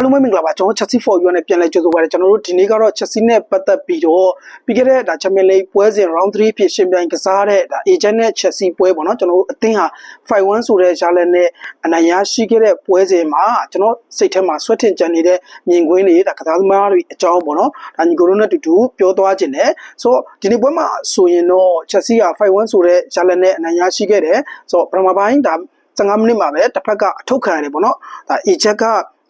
အားလုံးပဲမင်္ဂလာပါကျွန်တော် Chelsea for you နဲ့ပြန်လည်ကြိုဆိုပါရစေကျွန်တော်တို့ဒီနေ့ကတော့ Chelsea နဲ့ပတ်သက်ပြီးတော့ပြီးခဲ့တဲ့ဒါ Champions League ပွဲစဉ် round 3ဖြစ်ရှင်ပြိုင်ကစားတဲ့ဒါ agent နဲ့ Chelsea ပွဲပေါ့နော်ကျွန်တော်တို့အသင်းဟာ5-1ဆိုတဲ့ရှားလက်နဲ့အနိုင်ရရှိခဲ့တဲ့ပွဲစဉ်မှာကျွန်တော်စိတ်ထဲမှာဆွတ်ထင်ကြံနေတဲ့မြင်ကွင်းတွေဒါကစားသမားတွေအကြောင်းပေါ့နော်ဒါညီကိုတို့နဲ့အတူတူပြောသွားခြင်းနဲ့ဆိုတော့ဒီနေ့ပွဲမှာဆိုရင်တော့ Chelsea က5-1ဆိုတဲ့ရှားလက်နဲ့အနိုင်ရရှိခဲ့တယ်ဆိုတော့ပထမပိုင်းဒါ15မိနစ်မှာပဲတစ်ဖက်ကအထုတ်ခံရတယ်ပေါ့နော်ဒါ agent က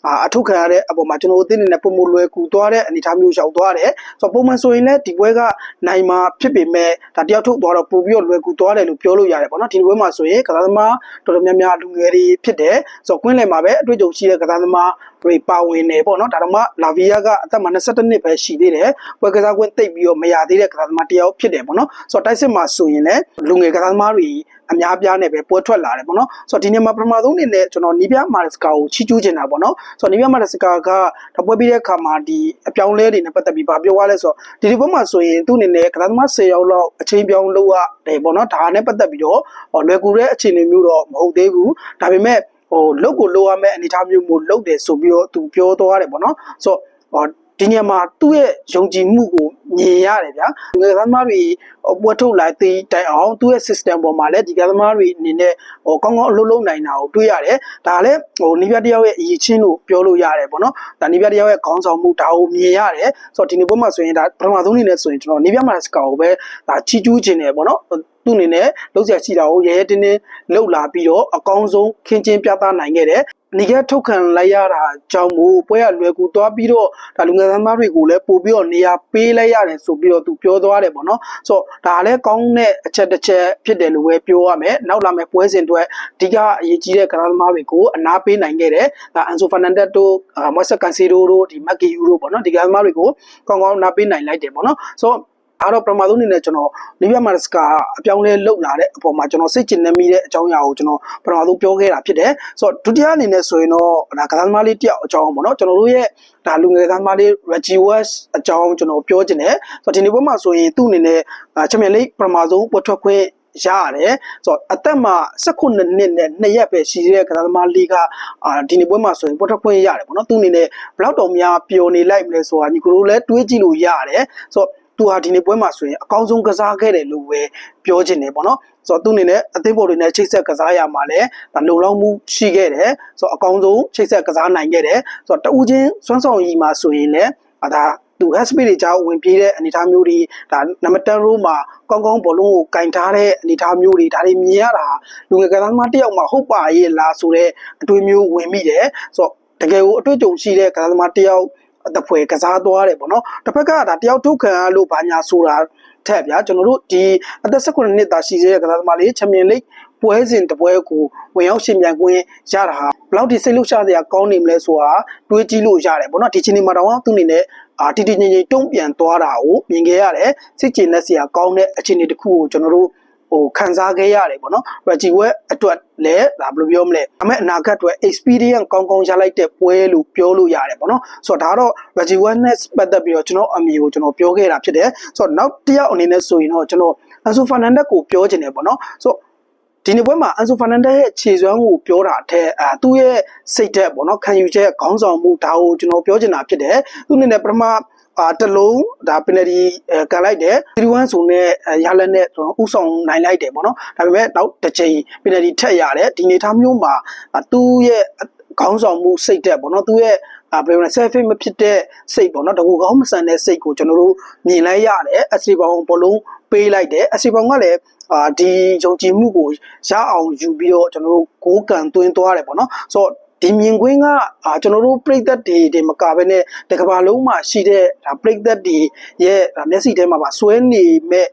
အာအထုတ်ခံရတဲ့အပေါ်မှာကျွန်တော်တို့အသင်းအနေနဲ့ပုံမလွယ်ကူသွားတဲ့အနေအထားမျိုးရောက်သွားတယ်ဆိုတော့ပုံမှန်ဆိုရင်လည်းဒီပွဲကနိုင်မှာဖြစ်ပေမဲ့ဒါတယောက်ထုတ်သွားတော့ပို့ပြီးတော့လွယ်ကူသွားတယ်လို့ပြောလို့ရတယ်ပေါ့နော်ဒီပွဲမှာဆိုရင်ကစားသမားတော်တော်များများလူငယ်တွေဖြစ်တယ်ဆိုတော့ကွင်းလယ်မှာပဲအတွေ့အကြုံရှိတဲ့ကစားသမား တွေပါဝင်နေပေါ့နော်ဒါတော့မှလာဗီယာကအသက်မှာ22နှစ်ပဲရှိသေးတယ်ပွဲကစားကွင်းတိတ်ပြီးတော့မရသေးတဲ့ကစားသမားတယောက်ဖြစ်တယ်ပေါ့နော်ဆိုတော့တိုက်စစ်မှာဆိုရင်လည်းလူငယ်ကစားသမားတွေအများပြားနဲ့ပဲပွဲထွက်လာတယ်ပေါ့နော်ဆိုတော့ဒီနေ့မှာပထမဆုံးအနေနဲ့ကျွန်တော်နီးပြမာစကာကိုချီးကျူးချင်တာပေါ့နော်ဆိုတော့နီးပြမာစကာကတပွဲပြီးတဲ့အခါမှာဒီအပြောင်းလဲတွေနဲ့ပတ်သက်ပြီးဗာပြောရလဲဆိုတော့ဒီဒီဘက်မှာဆိုရင်သူ့အနေနဲ့ကစားသမား10ယောက်လောက်အချိန်ပြောင်းလုပ်ရတယ်ပေါ့နော်ဒါနဲ့ပတ်သက်ပြီးတော့လွယ်ကူတဲ့အခြေအနေမျိုးတော့မဟုတ်သေးဘူးဒါပေမဲ့ ဟိုလုတ်ကိုလိုရမယ့်အနေအထားမျိုးမျိုးလုတ်တယ်ဆိုပြီးတော့သူပြောသွားတယ်ပေါ့နော်ဆိုတော့ဒီညမှာသူ့ရဲ့ယုံကြည်မှုကိုမြင်ရတယ်ဗျာငယ်ကသမားတွေပွဲထုတ်လိုက်သေးတိုင်အောင်သူ့ရဲ့ system ပေါ်မှာလည်းဒီကသမားတွေအနေနဲ့ဟိုကောင်းကောင်းအလုပ်လုပ်နိုင်တာကိုတွေ့ရတယ်ဒါလည်းဟိုနီးပြတယောက်ရဲ့အရေးချင်းလို့ပြောလို့ရတယ်ပေါ့နော်ဒါနီးပြတယောက်ရဲ့ခေါင်းဆောင်မှုဒါကိုမြင်ရတယ်ဆိုတော့ဒီနေ့ပွဲမှာဆိုရင်ဒါပထမဆုံးအနေနဲ့ဆိုရင်ကျွန်တော်နီးပြမှာစကာကိုပဲဒါချီးကျူးခြင်းတယ်ပေါ့နော်သူ့အနေနဲ့လုံးဆရာရှိတာကိုရဲရဲတင်းတင်းလှုပ်လာပြီးတော့အကောင်းဆုံးခင်းချင်းပြသနိုင်ခဲ့တယ်နေကထုတ်ခံလိုက်ရတာကြောင့်မို့ပွဲရလွယ်ကူသွားပြီးတော့ဒါလူငယ်သမားတွေကိုလည်းပို့ပြီးတော့နေရာပေးလိုက်ရတယ်ဆိုပြီးတော့သူပြောသွားတယ်ပေါ့နော်ဆိုတော့ဒါလည်းကောင်းတဲ့အချက်တစ်ချက်ဖြစ်တယ်လို့ပဲပြောရမယ်နောက်လာမယ့်ပွဲစဉ်တွေအဓိကအရေးကြီးတဲ့ကစားသမားတွေကိုအနာပေးနိုင်ခဲ့တယ်ဒါအန်ဆိုဖာနန်ဒက်တို့မော့ဆက်ကန်စီရိုတို့ဒီမက်ကီယူတို့ပေါ့နော်ဒီကစားသမားတွေကိုကောင်းကောင်းနာပေးနိုင်လိုက်တယ်ပေါ့နော်ဆိုတော့ အားတော့ပထမဆုံးအနေနဲ့ကျွန်တော်လီဗီယာမာစကာအပြောင်းလဲလှုပ်လာတဲ့အပေါ်မှာကျွန်တော်စိတ်ကျဉ်နေမိတဲ့အကြောင်းအရာကိုကျွန်တော်ပထမဆုံးပြောခဲ့တာဖြစ်တယ်ဆိုတော့ဒုတိယအနေနဲ့ဆိုရင်တော့ဒါကစားသမားလေးတယောက်အကြောင်းပေါ့နော်ကျွန်တော်တို့ရဲ့ဒါလူငယ်ကစားသမားလေး Reggie West အကြောင်းကျွန်တော်ပြောချင်တယ်ဆိုတော့ဒီနေ့ပွဲမှာဆိုရင်သူ့အနေနဲ့ချန်ပီယံလိပထမဆုံးပွဲထွက်ခွင့်ရရတယ်ဆိုတော့အသက်မှာ16နှစ်နဲ့2ရက်ပဲရှိတဲ့ကစားသမားလေးကအာဒီနေ့ပွဲမှာဆိုရင်ပေါ်ထွက်ခွင့်ရတယ်ပေါ့နော်သူအနေနဲ့ဘလောက်တော်များပျော်နေလိုက်မလဲဆိုတာညီကိုတို့လည်းတွေးကြည့်လို့ရတယ်ဆိုတော့ သူဟာဒီနေ့ပွဲမှာဆိုရင်အကောင်းဆုံးကစားခဲ့တယ်လို့ပဲပြောချင်တယ်ပေါ့နော်ဆိုတော့သူအနေနဲ့အသင်းပေါ်တွေနဲ့ချိတ်ဆက်ကစားရမှာလဲဒါလုံလောက်မှုရှိခဲ့တယ်ဆိုတော့အကောင်းဆုံးချိတ်ဆက်ကစားနိုင်ခဲ့တယ်ဆိုတော့တဦးချင်းစွမ်းဆောင်ရည်မှာဆိုရင်လည်းဒါသူ SP တွေကြောင့်ဝင်ပြေးတဲ့အနေအထားမျိုးတွေဒါနံပါတ်10 row မှာကောင်းကောင်းဘောလုံးကိုကင်ထားတဲ့အနေအထားမျိုးတွေဒါတွေမြင်ရတာလူငယ်ကစားသမားတစ်ယောက်မှဟုတ်ပါရဲ့လားဆိုတဲ့အတွေ့မျိုးဝင်မိတယ်ဆိုတော့တကယ်ကိုအတွေ့အကြုံရှိတဲ့ကစားသမားတစ်ယောက် တပွဲကစားသွားတယ်ပေါ့နော်တစ်ဖက်ကဒါတယောက်ထုတ်ခံရလို့ဘာညာဆိုတာထက်ဗျာကျွန်တော်တို့ဒီအသက်16နှစ်သားရှိသေးတဲ့ကစားသမားလေးချန်ပီယံလိပွဲစဉ်တပွဲကိုဝင်ရောက်ရှင်ပြန်ခွင့်ရတာဟာဘလောက်ဒီစိတ်လှုပ်ရှားစရာကောင်းနေမလဲဆိုတာတွေးကြည့်လို့ရတယ်ပေါ့နော်ဒီချိန်ဒီမှာတော့သူ့အနေနဲ့အာတီတီငိမ့်ငိမ့်တုံ့ပြန်သွားတာကိုမြင်ခဲ့ရတယ်စိတ်ကျေနပ်စရာကောင်းတဲ့အခြေအနေတစ်ခုကိုကျွန်တော်တို့ ဟိုခံစားခဲ့ရတယ်ပေါ့နော် Reggie West အတွက်လည်းဒါဘယ်လိုပြောမလဲအမေအနာဂတ်အတွက် experience ကောင်းကောင်းရလိုက်တဲ့ပွဲလို့ပြောလို့ရတယ်ပေါ့နော်ဆိုတော့ဒါကတော့ Reggie West နဲ့ပတ်သက်ပြီးတော့ကျွန်တော်အမြင်ကိုကျွန်တော်ပြောခဲ့တာဖြစ်တယ်ဆိုတော့နောက်တစ်ယောက်အနေနဲ့ဆိုရင်တော့ကျွန်တော် Enzo Fernandez ကိုပြောချင်တယ်ပေါ့နော်ဆိုတော့ဒီနေ့ပွဲမှာအန်ဆိုဖာနန်ဒက်ရဲ့ခြေစွမ်းကိုပြောတာအထက်အာသူ့ရဲ့စိတ်သက်ပေါ့နော်ခံယူချက်ခေါင်းဆောင်မှုဒါကိုကျွန်တော်ပြောချင်တာဖြစ်တယ်သူအနေနဲ့ပထမ အာတလုံးဒါပင်နတီကန်လိုက်တယ်3-1ဆိုနဲ့ရလက်နဲ့ကျွန်တော်ဥဆောင်နိုင်လိုက်တယ်ပေါ့နော်ဒါပေမဲ့နောက်တစ်ချိန်ပင်နတီထက်ရတယ်ဒီနေသားမျိုးမှာသူ့ရဲ့ခေါင်းဆောင်မှုစိတ်သက်ပေါ့နော်သူ့ရဲ့အာဘယ်လိုလဲ selfie မဖြစ်တဲ့စိတ်ပေါ့နော်တကူကောင်းမဆန်တဲ့စိတ်ကိုကျွန်တော်တို့မြင်လိုက်ရတယ်အစီပေါင်းဘလုံးပေးလိုက်တယ်အစီပေါင်းကလည်းအာဒီယုံကြည်မှုကိုရအောင်ယူပြီးတော့ကျွန်တော်တို့ကိုးကန်သွင်းသွားတယ်ပေါ့နော်ဆိုတော့ ဒီမြင်ကွင်းကအာကျွန်တော်တို့ပြိသက်တွေတွေမကဘဲနဲ့တကဘာလုံးမှာရှိတဲ့ဒါပြိသက်တွေရဲ့မျက်စိထဲမှာပါဆွဲနေမဲ့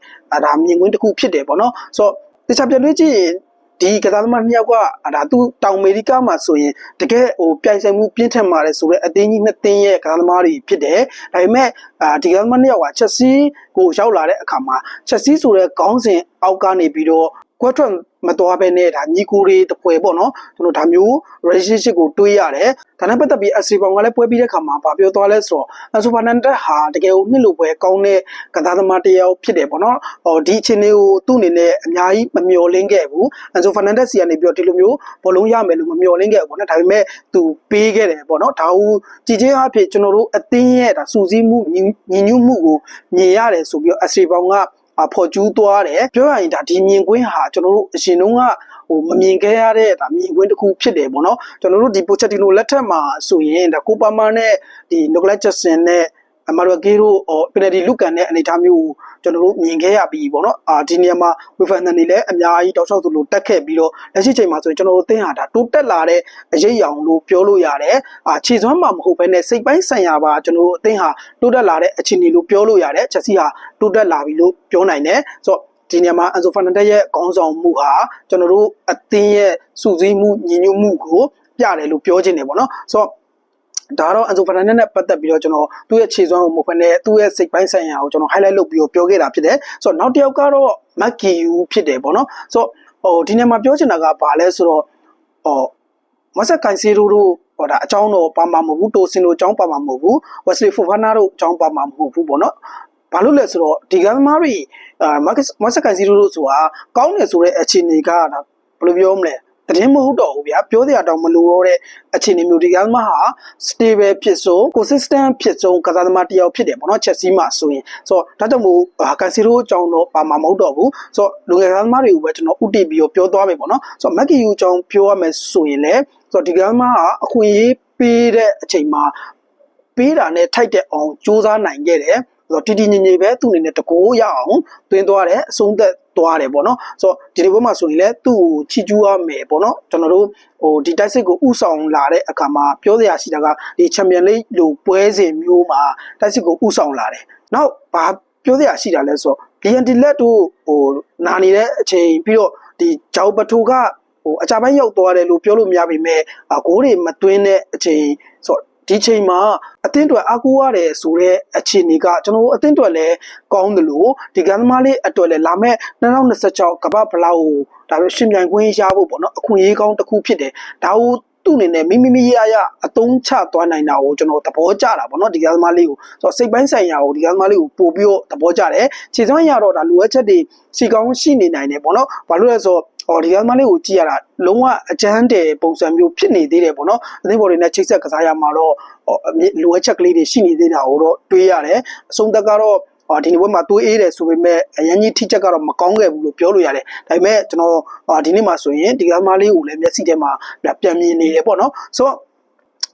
ဒါမြင်ကွင်းတစ်ခုဖြစ်တယ်ပေါ့နော်ဆိုတော့တခြားပြန်တွေ့ကြည့်ရင်ဒီကစားသမားနှစ်ယောက်ကဒါသူတောင်အမေရိကမှာဆိုရင်တကယ်ဟိုပြိုင်ဆိုင်မှုပြင်းထန်ပါတယ်ဆိုတော့အသင်းကြီးနှစ်သင်းရဲ့ကစားသမားတွေဖြစ်တယ်ဒါပေမဲ့အာဒီကစားသမားနှစ်ယောက်ကချက်စီကိုရောက်လာတဲ့အခါမှာချက်စီဆိုတဲ့ခေါင်းစဉ်အောက်ကနေပြီးတော့ ကွက်ထွက်မသွားဘဲနဲ့ဒါညီကိုတွေတပွဲပေါ့နော်ကျွန်တော်ဒါမျိုး relationship ကိုတွေးရတယ်ဒါနဲ့ပတ်သက်ပြီး SC ဘောင်ကလည်းပွဲပြီးတဲ့ခါမှာဗာပြောသွားလဲဆိုတော့အဆိုဖာနန်တက်ဟာတကယ်ကိုနှစ်လိုပွဲကောင်းတဲ့ကစားသမားတစ်ယောက်ဖြစ်တယ်ပေါ့နော်ဟောဒီအချိန်လေးကိုသူ့အနေနဲ့အများကြီးမမျှော်လင့်ခဲ့ဘူးအဆိုဖာနန်တက်စီကနေပြီးတော့ဒီလိုမျိုးဘောလုံးရမယ်လို့မမျှော်လင့်ခဲ့ဘူးပေါ့နော်ဒါပေမဲ့သူပေးခဲ့တယ်ပေါ့နော်ဒါဟုကြည်ချင်းအဖြစ်ကျွန်တော်တို့အသင်းရဲ့ဒါစူးစီးမှုညီညီညွတ်မှုကိုမြင်ရတယ်ဆိုပြီးတော့ SC ဘောင်ကအ ဖော်ကျူးသွားတယ်ပြောရရင်ဒါဒီမြင်ကွင်းဟာကျွန်တော်တို့အရှင်တုန်းကဟိုမမြင်ခဲ့ရတဲ့ဒါမြင်ကွင်းတစ်ခုဖြစ်တယ်ပေါ့နော်ကျွန်တော်တို့ဒီပိုချက်တီနိုလက်ထက်မှာဆိုရင်ဒါကိုပါမာနဲ့ဒီနိုကလက်ချက်ဆင်နဲ့အမာရိုဂေရိုပင်နယ်ဒီလူကန်တဲ့အနေအထားမျိုးကို ကျွန်တော်တို့မြင်ခဲ့ရပြီပေါ့နော်အာဒီနေရာမှာဝီဖန်နန်နေလည်းအများကြီးတောက်လျှောက်သူလို့တက်ခဲ့ပြီးတော့လက်ရှိချိန်မှာဆိုရင်ကျွန်တော်တို့အသင်းဟာဒါတိုးတက်လာတဲ့အရေးအယောင်လို့ပြောလို့ရတယ်အာခြေစွမ်းမှမဟုတ်ဘဲနဲ့စိတ်ပိုင်းဆိုင်ရာပါကျွန်တော်တို့အသင်းဟာတိုးတက်လာတဲ့အခြေအနေလို့ပြောလို့ရတယ်ချက်စီဟာတိုးတက်လာပြီလို့ပြောနိုင်တယ်ဆိုတော့ဒီနေရာမှာအန်ဆိုဖာနန်တက်ရဲ့ခေါင်းဆောင်မှုဟာကျွန်တော်တို့အသင်းရဲ့စုစည်းမှုညီညွတ်မှုကိုပြတယ်လို့ပြောချင်တယ်ပေါ့နော်ဆိုတော့ ဒါတော့အန်ဆိုဖာနန်နဲ့ပတ်သက်ပြီးတော့ကျွန်တော်သူ့ရဲ့ခြေစွမ်းကိုမဟုတ်ဘဲနဲ့သူ့ရဲ့စိတ်ပိုင်းဆိုင်ရာကိုကျွန်တော် highlight လုပ်ပြီးတော့ပြောခဲ့တာဖြစ်တယ်ဆိုတော့နောက်တစ်ယောက်ကတော့မက်ကီယူဖြစ်တယ်ပေါ့နော်ဆိုတော့ဟိုဒီနေရာမှာပြောချင်တာကဘာလဲဆိုတော့ဟိုမဆက်ကန်စီရိုတို့ဟောဒါအကြောင်းတော့ပါမှာမဟုတ်ဘူးတိုစင်တို့အကြောင်းပါမှာမဟုတ်ဘူးဝက်စလီဖိုဖာနာတို့အကြောင်းပါမှာမဟုတ်ဘူးပေါ့နော်ဘာလို့လဲဆိုတော့ဒီကသမားတွေအာမတ်မတ်စကန်စီရိုတို့ဆိုတာကောင်းတယ်ဆိုတဲ့အခြေအနေကဒါဘယ်လိုပြောမလဲ တရင်မဟုတ်တော့ဘူးဗျာပြောတဲ့အတောင်မလိုတော့တဲ့အခြေအနေမျိုးဒီကသမားဟာ stable ဖြစ်ဆုံး consistent ဖြစ်ဆုံးကစားသမားတစ်ယောက်ဖြစ်တယ်ပေါ့နော်ချက်စီးမှာဆိုရင်ဆိုတော့ဒါကြောင့်မို့ကန်စီရိုအကြောင်းတော့ပါမှာမဟုတ်တော့ဘူးဆိုတော့လူငယ်ကစားသမားတွေကိုပဲကျွန်တော်ဥတည်ပြီးတော့ပြောသွားမယ်ပေါ့နော်ဆိုတော့မက်ကီယူအကြောင်းပြောရမယ်ဆိုရင်လည်းဆိုတော့ဒီကသမားဟာအခွင့်အရေးပေးတဲ့အချိန်မှာပေးတာနဲ့ထိုက်တဲ့အောင်စူးစမ်းနိုင်ခဲ့တယ် ဆိုတော့တီတီငင်ငယ်ပဲသူ့အနေနဲ့တကိုးရအောင်တွင်းသွားတယ်အဆုံးသက်သွားတယ်ပေါ့နော်ဆိုတော့ဒီဒီဘက်မှာဆိုရင်လည်းသူ့ကိုချီကျူးရမယ်ပေါ့နော်ကျွန်တော်တို့ဟိုဒီတိုက်စစ်ကိုဥဆောင်လာတဲ့အခါမှာပြောစရာရှိတာကဒီချန်ပီယံလိလိုပွဲစဉ်မျိုးမှာတိုက်စစ်ကိုဥဆောင်လာတယ်နောက်ဘာပြောစရာရှိတာလဲဆိုတော့ဒီယန်ဒီလက်တို့ဟိုနာနေတဲ့အချိန်ပြီးတော့ဒီဂျောက်ပထိုကဟိုအကြပိုင်းရောက်သွားတယ်လို့ပြောလို့မရပါပဲအကိုးတွေမသွင်းတဲ့အချိန်ဆိုတော့ ဒီချိန်မှာအသင်းတွေအားကိုးရတယ်ဆိုတဲ့အခြေအနေကကျွန်တော်တို့အသင်းတွေလည်းကောင်းတယ်လို့ဒီကမ်းသမားလေးအတွက်လည်းလာမဲ့2026ကမ္ဘာဖလားကိုဒါပဲရှင်ပြိုင်ခွင့်ရဖို့ပေါ့နော်အခွင့်အရေးကောင်းတစ်ခုဖြစ်တယ်ဒါကို သူ့အနေနဲ့မိမိမိရရအတုံးချသွားနိုင်တာကိုကျွန်တော်သဘောကျတာပေါ့နော်ဒီကသမားလေးကိုဆိုတော့စိတ်ပိုင်းဆိုင်ရာကိုဒီကသမားလေးကိုပို့ပြီးတော့သဘောကျတယ်ခြေစွမ်းရတော့ဒါလိုအပ်ချက်တွေစီကောင်းရှိနေနိုင်တယ်ပေါ့နော်ဘာလို့လဲဆိုတော့ဟောဒီကသမားလေးကိုကြည့်ရတာလုံးဝအကျန်းတယ်ပုံစံမျိုးဖြစ်နေသေးတယ်ပေါ့နော်အသင်းဘော်တွေနဲ့ချိတ်ဆက်ကစားရမှာတော့လိုအပ်ချက်ကလေးတွေရှိနေသေးတာကိုတော့တွေးရတယ်အဆုံးသက်ကတော့ အော်ဒီနေ့ဘက်မှာတွေးအေးတယ်ဆိုပေမဲ့အရင်ကြီးထိချက်ကတော့မကောင်းခဲ့ဘူးလို့ပြောလို့ရတယ်ဒါပေမဲ့ကျွန်တော်ဒီနေ့မှာဆိုရင်ဒီကမားလေးကိုလည်းမျက်စိထဲမှာပြန်မြင်နေတယ်ပေါ့နော်ဆိုတော့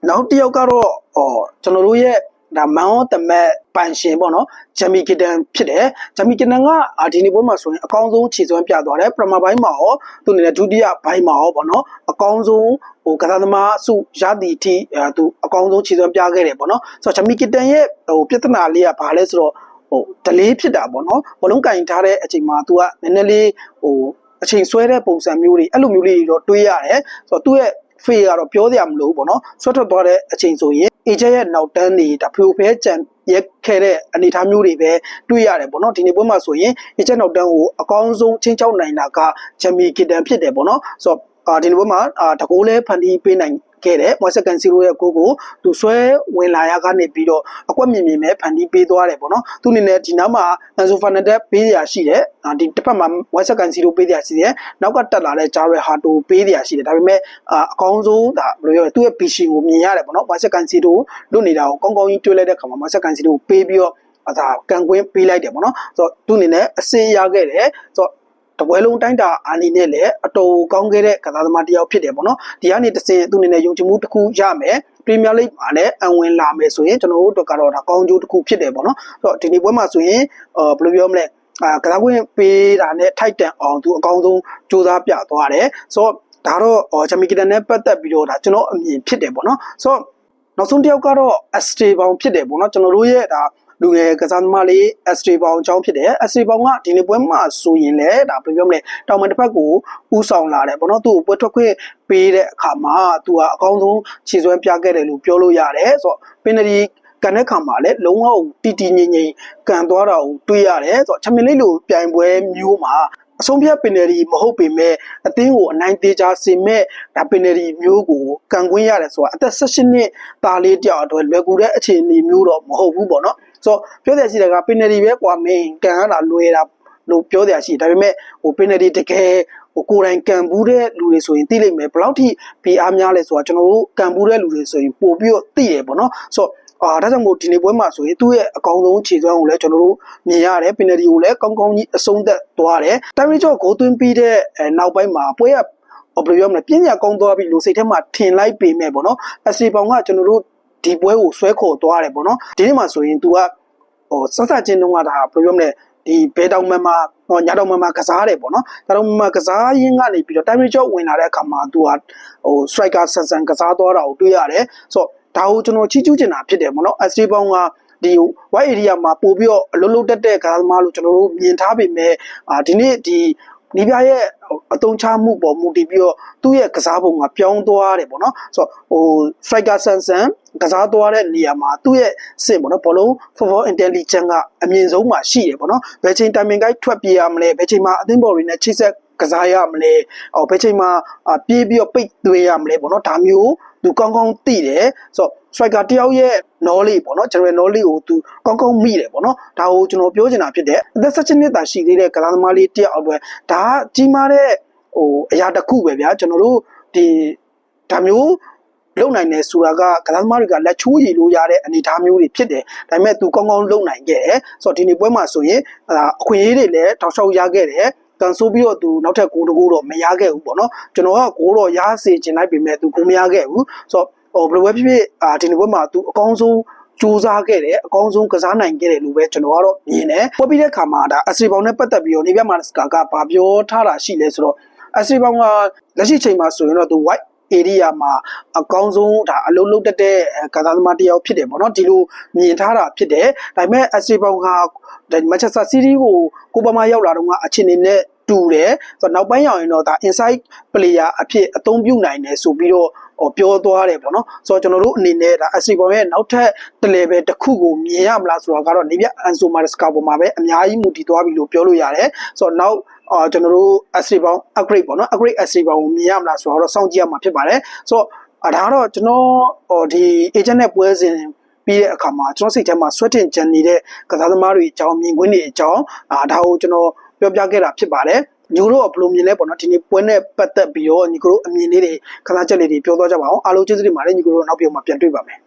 နောက်တစ်ယောက်ကတော့အော်ကျွန်တော်တို့ရဲ့ဒါမန်ဟောတမက်ပန်ရှင်ပေါ့နော်ဂျမီကီတန်ဖြစ်တယ်ဂျမီကီတန်ကဒီနေ့ပွဲမှာဆိုရင်အကောင်းဆုံးခြေစွမ်းပြသွားတယ်ပရမဘိုင်းမှာရောသူအနေနဲ့ဒုတိယဘိုင်းမှာရောပေါ့နော်အကောင်းဆုံးဟိုကစားသမားစုရသည်ထိအဲသူအကောင်းဆုံးခြေစွမ်းပြခဲ့တယ်ပေါ့နော်ဆိုတော့ဂျမီကီတန်ရဲ့ဟိုပြဿနာလေးကဘာလဲဆိုတော့ ဟိုဒလေးဖြစ်တာပေါ့နော်ဘလုံးကင်ထားတဲ့အချိန်မှာ तू ကနည်းနည်းလေးဟိုအချိန်ဆွဲတဲ့ပုံစံမျိုးတွေအဲ့လိုမျိုးလေးတွေတော့တွေးရတယ်ဆိုတော့သူ့ရဲ့ဖေးကတော့ပြောစရာမလိုဘူးပေါ့နော်ဆွတ်ထွက်သွားတဲ့အချိန်ဆိုရင်အေဂျရဲ့နောက်တန်းတွေဒါဖရိုဖဲကြံရက်ခဲ့တဲ့အနေအထားမျိုးတွေပဲတွေ့ရတယ်ပေါ့နော်ဒီနေ့ပွဲမှာဆိုရင်အေဂျနောက်တန်းကိုအကောင်းဆုံးချင်းချောက်နိုင်တာကဂျမီကီတန်ဖြစ်တယ်ပေါ့နော်ဆိုတော့အာဒီနေ့ပွဲမှာအာတကိုးလဲဖန်တီးပေးနိုင် ခဲ့တယ်မွတ်စကန်စီရိုရဲ့ကိုကိုသူဆွဲဝင်လာရကနေပြီးတော့အကွက်မြင်မြင်ပဲဖန်တီးပေးသွားတယ်ပေါ့နော်သူအနေနဲ့ဒီနောက်မှာအန်ဆိုဖာနက်ဒက်ပေးရရှိတယ်ဒီတစ်ဖက်မှာမွတ်စကန်စီရိုပေးရရှိတယ်နောက်ကတက်လာတဲ့ဂျာရယ်ဟာတိုပေးရရှိတယ်ဒါပေမဲ့အကောင်းဆုံးဒါဘယ်လိုပြောသူ့ရဲ့ပီရှင်ကိုမြင်ရတယ်ပေါ့နော်မွတ်စကန်စီရိုလွတ်နေတာကိုကောင်းကောင်းကြီးတွေ့လိုက်တဲ့ခါမှာမွတ်စကန်စီရိုပေးပြီးတော့အသာကန်ကွင်းပေးလိုက်တယ်ပေါ့နော်ဆိုတော့သူအနေနဲ့အစေးရခဲ့တယ်ဆိုတော့ တပွဲလုံးတိုင်းတာအာနီနဲ့လည်းအတော်ကောင်းခဲ့တဲ့ကစားသမားတစ်ယောက်ဖြစ်တယ်ပေါ့နော်ဒီကနေတစင်သူအနေနဲ့ယုံကြည်မှုတစ်ခုရမယ်ပရီးမီးယားလိဂ်မှာလည်းအဝင်လာမယ်ဆိုရင်ကျွန်တော်တို့အတွက်ကတော့ဒါကောင်းကျိုးတစ်ခုဖြစ်တယ်ပေါ့နော်ဆိုတော့ဒီနေ့ပွဲမှာဆိုရင်အာဘယ်လိုပြောမလဲအာကစားကွင်းပေးတာနဲ့ထိုက်တန်အောင်သူအကောင်းဆုံးစူးစမ်းပြသွားတယ်ဆိုတော့ဒါတော့ချမီကီတန်နဲ့ပတ်သက်ပြီးတော့ဒါကျွန်တော်အမြင်ဖြစ်တယ်ပေါ့နော်ဆိုတော့နောက်ဆုံးတစ်ယောက်ကတော့ ST ဘောင်ဖြစ်တယ်ပေါ့နော်ကျွန်တော်တို့ရဲ့ဒါ လူငယ်ကစားသမားလေး S3 ပေါင်အကြောင်းဖြစ်တယ် S3 ပေါင်ကဒီနေ့ပွဲမှာဆိုရင်လည်းဒါဘယ်ပြောမလဲတောင်မန်တစ်ဖက်ကိုဥဆောင်လာတယ်ပေါ့နော်သူ့ကိုပွဲထွက်ခွင့်ပေးတဲ့အခါမှာသူကအကောင်းဆုံးခြေစွမ်းပြခဲ့တယ်လို့ပြောလို့ရတယ်ဆိုတော့ပင်နဒီကန်တဲ့ခါမှာလည်းလုံးဝတီတီငိမ့်ငိမ့်ကန်သွားတာကိုတွေ့ရတယ်ဆိုတော့ချမင်လေးလိုပြိုင်ပွဲမျိုးမှာ အဆုံးဖြတ်ပင်နယ်ဒီမဟုတ်ပေမဲ့အသင်းကိုအနိုင်သေးချာစင်မဲ့ဒါပင်နယ်ဒီမျိုးကိုကန်ကွင်းရတယ်ဆိုတာအသက်16နှစ်သားလေးတယောက်အတွက်လွယ်ကူတဲ့အခြေအနေမျိုးတော့မဟုတ်ဘူးပေါ့နော်ဆိုတော့ပြောတဲ့ရှိတယ်ကပင်နယ်ဒီပဲကွာမင်းကန်ရတာလွယ်တာလို့ပြောတယ်ရှိဒါပေမဲ့ဟိုပင်နယ်ဒီတကယ်ဟိုကိုယ်တိုင်ကံဘူးတဲ့လူတွေဆိုရင်သိလိမ့်မယ်ဘယ်လောက်ထိဖိအားများလဲဆိုတာကျွန်တော်တို့ကံဘူးတဲ့လူတွေဆိုရင်ပို့ပြီးတော့သိတယ်ပေါ့နော်ဆိုတော့ အာဒါကြောင့်မို့ဒီနေ့ပွဲမှာဆိုရင်သူ့ရဲ့အကောင်ဆုံးခြေစွမ်းကိုလည်းကျွန်တော်တို့မြင်ရတယ်ပင်နယ်ဒီကိုလည်းကောင်းကောင်းကြီးအဆုံးသက်သွားတယ်တိုင်ရီကျော်ဂိုးသွင်းပြီးတဲ့အဲနောက်ပိုင်းမှာပွဲရအော်ဘယ်လိုပြောမလဲပြင်းပြကောင်းသွားပြီလို့စိတ်ထဲမှာထင်လိုက်ပေမဲ့ပေါ့နော်အစီပောင်ကကျွန်တော်တို့ဒီပွဲကိုဆွဲခေါ်သွားတယ်ပေါ့နော်ဒီနေ့မှာဆိုရင် तू ကဟိုစစချင်းတုန်းကဒါဘယ်လိုပြောမလဲဒီဘဲတောင်မမဟောညာတောင်မမကစားတယ်ပေါ့နော်ဒါတော့မမကစားရင်းကနေပြီးတော့ time shot ဝင်လာတဲ့အခါမှာ तू ကဟို striker ဆန်ဆန်ကစားသွားတာကိုတွေ့ရတယ်ဆိုတော့ ဒါကိုကျွန်တော်ချီးကျူးချင်တာဖြစ်တယ်ပေါ့နော် SD ပေါင်းကဒီ white area မှာပို့ပြီးတော့အလုံးလုံးတက်တဲ့ကားသမားလို့ကျွန်တော်တို့မြင်ထားပေမဲ့အာဒီနေ့ဒီနီးပြရဲ့အတုံးချမှုပေါ်မူတည်ပြီးတော့သူ့ရဲ့ကစားပုံကပြောင်းသွားတယ်ပေါ့နော်ဆိုတော့ဟို striker ဆန်ဆန်ကစားသွားတဲ့နေရာမှာသူ့ရဲ့စင်ပေါ့နော်ဘောလုံး football intelligence ကအမြင့်ဆုံးမှာရှိတယ်ပေါ့နော်ဘယ်ချိန် timing guide ထွက်ပြေးရမလဲဘယ်ချိန်မှာအသင်းဘော်တွေနဲ့ချိတ်ဆက် ကစားရမလဲဟောဘယ်ချိန်မှာအာပြေးပြီးတော့ပိတ်သွေးရမလဲပေါ့နော်ဒါမျိုးသူကောင်းကောင်းသိတယ်ဆိုတော့ striker တယောက်ရဲ့ knowledge ပေါ့နော် general knowledge ကိုသူကောင်းကောင်းမိတယ်ပေါ့နော်ဒါကိုကျွန်တော်ပြောချင်တာဖြစ်တယ်အသက်16နှစ်သာရှိသေးတဲ့ကစားသမားလေးတယောက်အတွက်ဒါကကြီးမားတဲ့ဟိုအရာတစ်ခုပဲဗျာကျွန်တော်တို့ဒီဒါမျိုးလုံနိုင်တယ်ဆိုတာကကစားသမားတွေကလက်ချိုးရည်လို့ရတဲ့အနေအထားမျိုးတွေဖြစ်တယ်ဒါပေမဲ့သူကောင်းကောင်းလုံနိုင်ခဲ့တယ်ဆိုတော့ဒီနေ့ပွဲမှာဆိုရင်အခွင့်အရေးတွေလည်းတောက်လျှောက်ရခဲ့တယ် ကန်ဆိုးပြီးတော့သူနောက်ထပ်ဂိုးတကူတော့မရခဲ့ဘူးပေါ့နော်ကျွန်တော်ကဂိုးတော့ရစေချင်လိုက်ပေမဲ့သူဂိုးမရခဲ့ဘူးဆိုတော့ဟိုဘယ်လိုပဲဖြစ်ဖြစ်အာဒီနေ့ပွဲမှာသူအကောင်းဆုံးစူးစမ်းခဲ့တယ်အကောင်းဆုံးကစားနိုင်ခဲ့တယ်လို့ပဲကျွန်တော်ကတော့မြင်တယ်။ပွဲပြီးတဲ့အခါမှာဒါအစီပေါင်းနဲ့ပတ်သက်ပြီးတော့နေပြမာစကာကဘာပြောထားတာရှိလဲဆိုတော့အစီပေါင်းကလက်ရှိချိန်မှာဆိုရင်တော့သူ white area မှာအကောင်းဆုံးဒါအလုံးလုံးတက်တဲ့ကစားသမားတစ်ယောက်ဖြစ်တယ်ပေါ့နော်ဒီလိုမြင်ထားတာဖြစ်တယ်ဒါပေမဲ့အစီပေါင်းကမန်ချက်စတာစီးတီးကိုကိုပမာရောက်လာတော့ကအချင်းနေနဲ့တူတယ်ဆိုတော့နောက်ပိုင်းရောက်ရင်တော့ဒါ inside player အဖြစ်အသုံးပြုနိုင်တယ်ဆိုပြီးတော့ဟောပြောသွားတယ်ပေါ့နော်ဆိုတော့ကျွန်တော်တို့အနေနဲ့ဒါအစီပေါ်ရဲ့နောက်ထပ်တလေပဲတစ်ခုကိုမြင်ရမလားဆိုတော့ကတော့နေပြအန်ဆိုမာစကာပေါ်မှာပဲအများကြီးမူတည်သွားပြီလို့ပြောလို့ရတယ်ဆိုတော့နောက် အာကျွန်တော်တို့ S3 ပေါင်း upgrade ပေါ့နော် upgrade S3 ပေါင်းကိုမြင်ရမလားဆိုတော့စောင့်ကြည့်ရမှာဖြစ်ပါတယ်ဆိုတော့ဒါကတော့ကျွန်တော်ဟောဒီ agent နဲ့ပွဲစဉ်ပြီးတဲ့အခါမှာကျွန်တော်စိတ်ထဲမှာဆွတ်တင်ကြံနေတဲ့ကစားသမားတွေအကြောင်းမြင်ကွင်းတွေအကြောင်းအာဒါကိုကျွန်တော်ပြောပြခဲ့တာဖြစ်ပါတယ်ညီတို့ကဘယ်လိုမြင်လဲပေါ့နော်ဒီနေ့ပွဲနဲ့ပတ်သက်ပြီးတော့ညီတို့အမြင်လေးတွေခဏချက်လေးတွေပြောသွားကြပါအောင်အားလုံးကျေးဇူးတင်ပါတယ်ညီတို့နောက်ပြောမှာပြန်တွေ့ပါမယ်